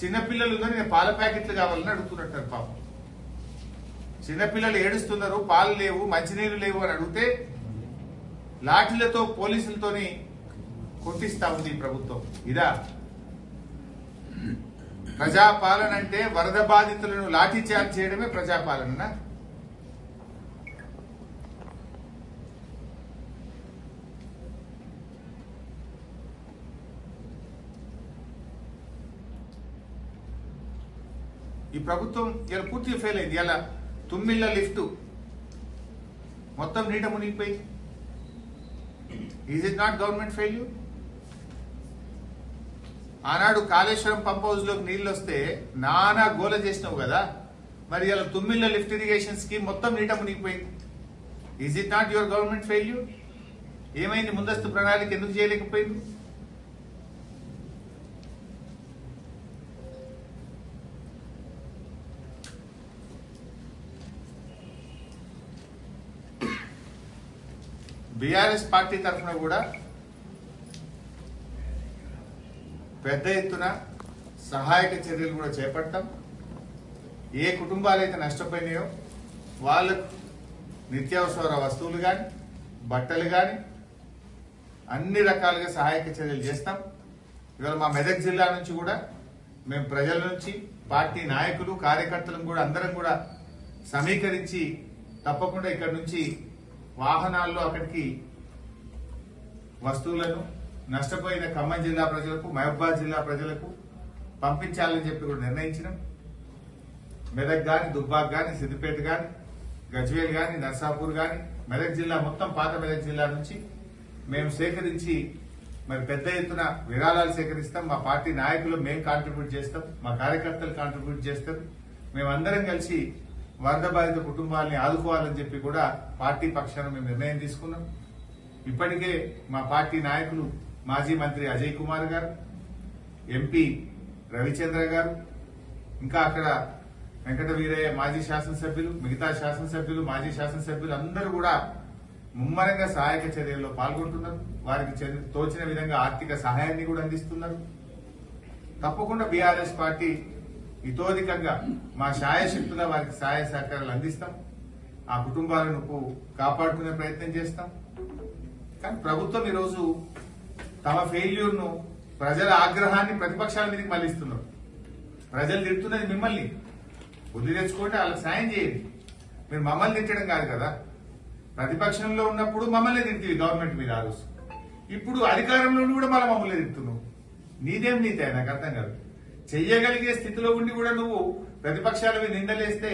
చిన్నపిల్లలు ఉందని నేను పాల ప్యాకెట్లు కావాలని అడుగుతున్నట్టు పాపం. చిన్నపిల్లలు ఏడుస్తున్నారు పాలు లేవు మంచినీళ్ళు లేవు అని అడిగితే లాఠీలతో పోలీసులతోని కొట్టిస్తా ఉంది ప్రభుత్వం. ఇదా? ప్రజాపాలన అంటే వరద బాధితులను లాఠీ చార్జ్ చేయడమే ప్రజాపాలన ఈ ప్రభుత్వం ఇలా పూర్తిగా ఫెయిల్ అయింది. ఇలా తుమ్మిళ్ళ లిఫ్ట్. మొత్తం నీట మునిగిపోయింది. Is it not government failure ఆనాడు కాళేశ్వరం పంప్ హౌస్లోకి నీళ్ళు వస్తే నానా గోల చేసినావు కదా. మరి ఇలా తుమ్మిళ్ళ లిఫ్ట్ ఇరిగేషన్ స్కీమ్ మొత్తం నీట మునిగిపోయింది. Is it not your government failure ఏమైంది? ముందస్తు ప్రణాళిక ఎందుకు చేయలేకపోయింది? బీఆర్ఎస్ పార్టీ తరఫున కూడా పెద్ద ఎత్తున సహాయక చర్యలు కూడా చేపడతాం ఏ కుటుంబాలు అయితే నష్టపోయినాయో వాళ్ళకు నిత్యావసర వస్తువులు కానీ బట్టలు కానీ అన్ని రకాలుగా సహాయక చర్యలు చేస్తాం. ఇవాళ మా మెదక్ జిల్లా నుంచి కూడా మేము ప్రజల నుంచి పార్టీ నాయకులు కార్యకర్తలను కూడా అందరం కూడా సమీకరించి తప్పకుండా ఇక్కడ నుంచి వాహనాల్లో అక్కడికి వస్తువులను నష్టపోయిన ఖమ్మం జిల్లా ప్రజలకు మహబాద్ జిల్లా ప్రజలకు పంపించాలని చెప్పి కూడా నిర్ణయించినాం. మెదక్ గాని దుబ్బాక్ గాని సిద్దిపేట గాని గజ్వేల్ గాని నర్సాపూర్ గాని మెదక్ జిల్లా మొత్తం పాత మెదక్ జిల్లా నుంచి మేము సేకరించి మరి పెద్ద ఎత్తున విరాళాలు సేకరిస్తాం. మా పార్టీ నాయకులు మేము కాంట్రిబ్యూట్ చేస్తాం. మా కార్యకర్తలు కాంట్రిబ్యూట్ చేస్తారు. మేమందరం కలిసి వరద బాధిత కుటుంబాలని ఆదుకోవాలని చెప్పి కూడా పార్టీ పక్షాన మేము నిర్ణయం తీసుకున్నాం. ఇప్పటికే మా పార్టీ నాయకులు మాజీ మంత్రి అజయ్ కుమార్ గారు ఎంపీ రవిచంద్ర గారు ఇంకా అక్కడ వెంకట వీరయ్య మాజీ శాసనసభ్యులు మిగతా శాసనసభ్యులు మాజీ శాసనసభ్యులు అందరూ కూడా ముమ్మరంగా సహాయక చర్యల్లో పాల్గొంటున్నారు. వారికి తోచిన విధంగా ఆర్థిక సహాయాన్ని కూడా అందిస్తున్నారు. తప్పకుండా బీఆర్ఎస్ పార్టీ ఇతోధికంగా మా శాయశక్తుల వారికి సహాయ సహకారాలు అందిస్తాం. ఆ కుటుంబాలను కాపాడుకునే ప్రయత్నం చేస్తాం. కానీ ప్రభుత్వం ఈరోజు తమ ఫెయిల్యూర్ను ప్రజల ఆగ్రహాన్ని ప్రతిపక్షాల మీదకి మళ్ళిస్తున్నారు. ప్రజలు తిడుతున్నది మిమ్మల్ని. బుద్ధి తెచ్చుకుంటే వాళ్ళకి సాయం చేయండి. మీరు మమ్మల్ని తిట్టడం కాదు కదా. ప్రతిపక్షంలో ఉన్నప్పుడు మమ్మల్ని తింటుంది గవర్నమెంట్ మీద ఆలోచన ఇప్పుడు అధికారంలో కూడా మళ్ళీ మమ్మల్ని తిడుతున్నావు. నీదేం నీతే నాకు అర్థం కాదు. చెయ్యగలిగే స్థితిలో ఉండి కూడా నువ్వు ప్రతిపక్షాల మీద నిందలేస్తే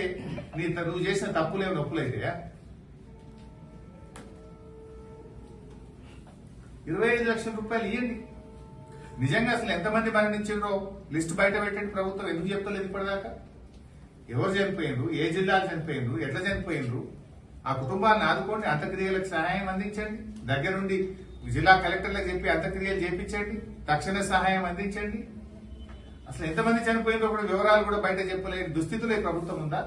నీ నువ్వు చేసిన తప్పులేవు నొప్పులైతాయా ఇరవై ఐదు లక్షల రూపాయలు ఇవ్వండి నిజంగా అసలు ఎంతమంది మరణించారో లిస్ట్ బయట పెట్టండి ప్రభుత్వం. ఎందుకు చెప్తలేదు ఇప్పటిదాకా? ఎవరు చనిపోయినరు ఏ జిల్లాలు చనిపోయినరు ఎట్లా చనిపోయినరు ఆ కుటుంబాన్ని ఆదుకోండి. అంత్యక్రియలకు సహాయం అందించండి. దగ్గరుండి జిల్లా కలెక్టర్లకు చెప్పి అంత్యక్రియలు చేపించండి. తక్షణ సహాయం అందించండి. అసలు ఎంతమంది చనిపోయిందో కూడా వివరాలు కూడా బయట చెప్పలేని దుస్థితిలో ఈ ప్రభుత్వం ఉందా?